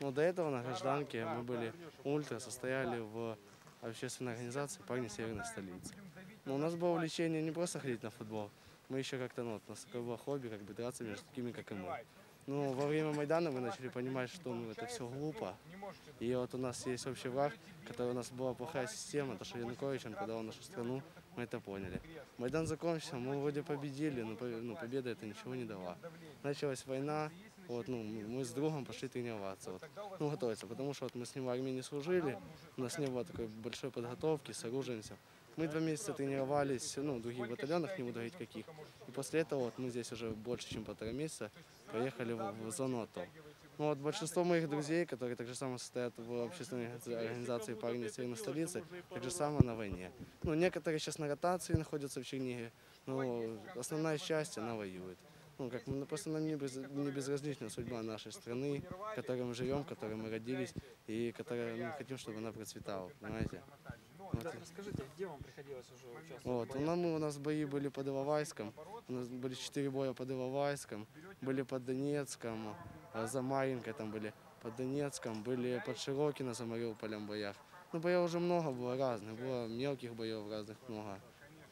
Но до этого на гражданке мы были ультра, состояли в общественной организации «Парни Северной столицы». Но у нас было увлечение не просто ходить на футбол, мы еще как-то, ну, у нас такое было хобби, как бы драться между такими, как и мы. Но во время Майдана мы начали понимать, что ну, это все глупо. И вот у нас есть общий враг, который у нас была плохая система, то, что Янукович, он продал нашу страну, мы это поняли. Майдан закончился, мы вроде победили, но ну, победа это ничего не дала. Началась война, вот, ну, мы с другом пошли тренироваться, вот, ну, готовиться, потому что вот мы с ним в армии не служили, у нас не было такой большой подготовки с оружием, всё. Мы два месяца тренировались, ну, в других батальонах, не буду говорить каких. И после этого вот мы здесь уже больше, чем полтора месяца поехали в, в зону АТО. Ну, вот большинство моих друзей, которые так же само состоят в общественной организации «Парни Северной столицы», так же само на войне. Ну, некоторые сейчас на ротации находятся в Чернигове, но основная часть, она воюет. Ну, как, мы- просто нам не, без, не безразлична судьба нашей страны, в которой мы живем, в которой мы родились, и которая мы хотим, чтобы она процветала, понимаете? Вот. Да, расскажите, где вам приходилось уже участвовать? Вот, у нас, у нас бои были под Иловайском, у нас были четыре боя под Иловайском, были под Донецком, а, за Маринкой там были под Донецком, были под Широкино за Мариуполем боях. Ну, боев уже много было разных, было мелких боев разных много,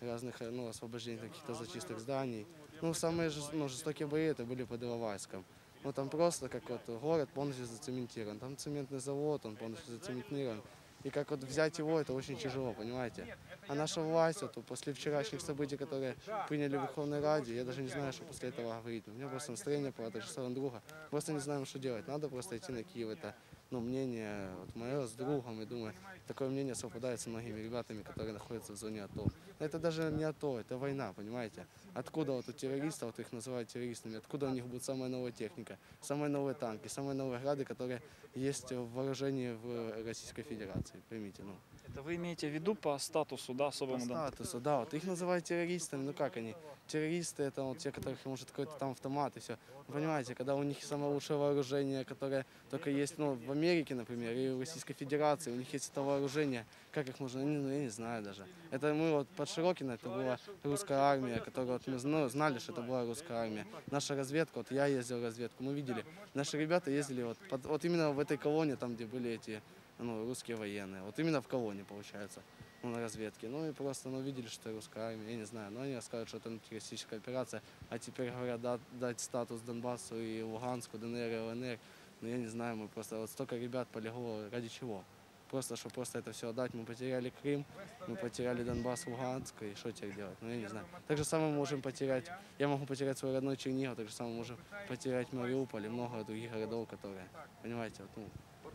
разных, э, ну, освобождений каких-то зачисток зданий. Ну, самые ну, жестокие бои это были под Иловайском. Ну, там просто как вот город полностью зацементирован, там цементный завод, он полностью зацементирован. И как вот взять его, это очень тяжело, понимаете? А наша власть, вот, после вчерашних событий, которые приняли в Верховной Раде, я даже не знаю, что после этого говорить. У меня просто настроение по самое друга. Просто не знаем, что делать. Надо просто идти на Киев. Это ну, мнение вот, мое с другом. И думаю, такое мнение совпадает с многими ребятами, которые находятся в зоне АТО. Это даже не АТО, это война, понимаете? Откуда вот у террористов, вот их называют террористами, откуда у них будет самая новая техника, самые новые танки, самые новые грады, которые есть в вооружении в Российской Федерации, поймите, ну. Это вы имеете в виду по статусу, да, По особому? да? статусу, да, вот их называют террористами, ну как они? Террористы это вот те, которых может какой-то там автомат и все. Понимаете, когда у них самое лучшее вооружение, которое только есть, ну, в Америке, например, и в Российской Федерации, у них есть это вооружение, как их можно, ну, я не знаю даже. Это мы вот под Широкино, это была русская армия, которую вот мы знали, что это была русская армия. Наша разведка, вот я ездил в разведку, мы видели, наши ребята ездили вот, под- вот именно в этой колонне, там, где были эти ну, русские военные, вот именно в колонне, получается ну, на разведке. Ну и просто ну, видели, что русская армия, я не знаю. Но они рассказывают, что это антитеррористическая операция, а теперь говорят да- дать статус Донбассу и Луганску, ДНР и ЛНР. Ну я не знаю, мы просто вот столько ребят полегло ради чего? Просто, чтобы просто это все отдать. Мы потеряли Крым, мы потеряли Донбасс, Луганск, и что теперь делать? Ну я не знаю. Так же самое мы можем потерять, я могу потерять свой родной Чернигов, так же самое можем потерять Мариуполь и много других городов, которые, понимаете, вот, ну, Вот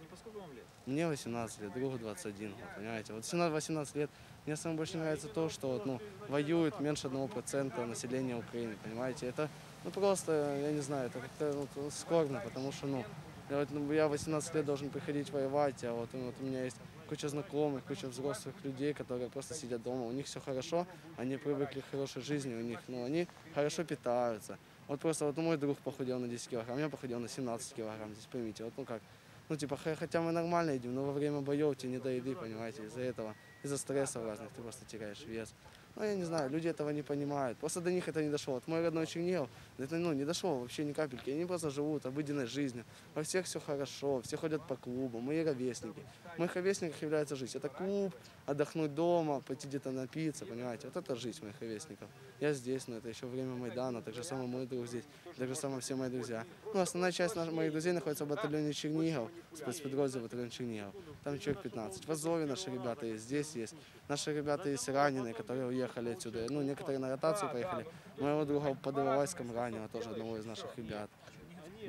мне 18 лет, другу 21, вот, понимаете. Вот 17-18 лет, мне самое больше нравится то, что вот, ну, воюет меньше 1% населения Украины, понимаете. Это ну, просто, я не знаю, это как-то ну, скорбно, потому что, ну, я, вот, ну, я 18 лет должен приходить воевать, а вот, ну, вот у меня есть куча знакомых, куча взрослых людей, которые просто сидят дома, у них все хорошо, они привыкли к хорошей жизни, у них, ну, они хорошо питаются. Вот просто вот мой друг похудел на 10 килограмм, я похудел на 17 килограмм, здесь поймите, вот ну как, ну, типа, хо- хотя мы нормально едим, но во время боев тебе не до еды, понимаете, из-за этого, из-за стрессов разных ты просто теряешь вес. Ну, я не знаю, люди этого не понимают. Просто до них это не дошло. Вот мой родной Чернигов, это, ну, не дошло вообще ни капельки. Они просто живут обыденной жизнью. Во всех все хорошо, все ходят по клубу, мы ровесники. В моих ровесниках является жизнь. Это клуб, отдохнуть дома, пойти где-то напиться, понимаете. Вот это жизнь моих ровесников. Я здесь, но это еще время Майдана, так же самое мой друг здесь, так же самое все мои друзья. Ну, основная часть моих друзей находится в батальоне Чернигов, спецподроздел батальон Чернигов. Там человек 15. В Азове наши ребята есть, здесь есть. Наши ребята есть раненые, которые уехали отсюда. Ну, некоторые на ротацию поехали. Моего друга под Иловайском ранило, тоже одного из наших ребят.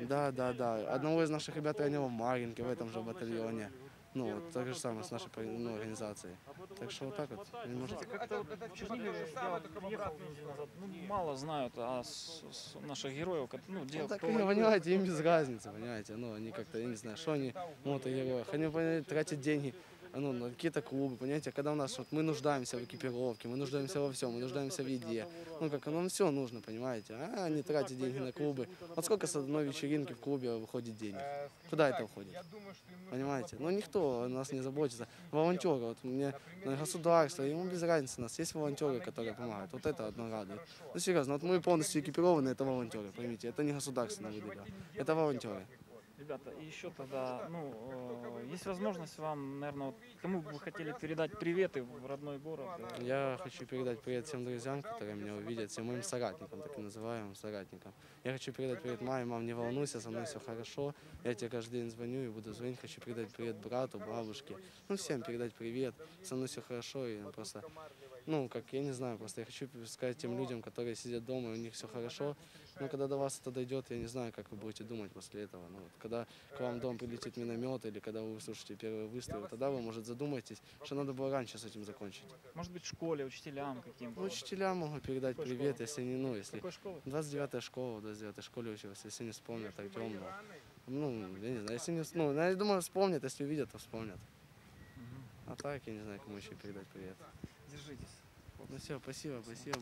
Да, да, да. Одного из наших ребят ранило в Маринке, в этом же батальоне. Ну, вот так же самое с нашей ну, организацией. Так что вот так вот. Не можете Как-то вот в Чернигове я ну, мало знают о с- с наших героев, ну, где Ну, так, кто понимаете, им без разницы, понимаете. Ну, они как-то, я не знаю, что они мотогерои. Они понимаете, тратят деньги ну, на какие-то клубы, понимаете, когда у нас вот, мы нуждаемся в экипировке, мы нуждаемся во всем, мы нуждаемся в еде. Ну, как нам все нужно, понимаете. А они тратят деньги на клубы. Вот сколько с одной вечеринки в клубе выходит денег? Куда это уходит? Понимаете? Ну, никто о нас не заботится. Волонтеры, вот мне государство, ему без разницы, у нас есть волонтеры, которые помогают. Вот это одно радует. Ну, серьезно, вот мы полностью экипированы, это волонтеры, поймите. Это не государство нам выделило, это волонтеры. Ребят, ребята, и еще тогда, ну, э, есть возможность вам, наверное, вот, кому бы вы хотели передать приветы в родной город? Я хочу передать привет всем друзьям, которые меня увидят, всем моим соратникам, так и называемым соратникам. Я хочу передать привет маме, мам, не волнуйся, со мной все хорошо. Я тебе каждый день звоню и буду звонить. Хочу передать привет брату, бабушке. Ну, всем передать привет. Со мной все хорошо и просто, ну, как, я не знаю, просто я хочу сказать тем людям, которые сидят дома, и у них все хорошо. Но когда до вас это дойдет, я не знаю, как вы будете думать после этого. Ну, вот, когда к вам в дом прилетит миномет или когда вы услышите первый выстрел, тогда вы, может, задумаетесь, что надо было раньше с этим закончить. Может быть, в школе, учителям каким-то? Ну, учителям могу передать Какой привет, школы? если не, ну, если... Какой школы? 29 школа, в 29 школе учился, если не вспомнят Артем, но, ну, я не знаю, если не, ну, я думаю, вспомнят, если увидят, то вспомнят. А так, я не знаю, кому еще передать привет. Держитесь. Ну все, спасибо, спасибо.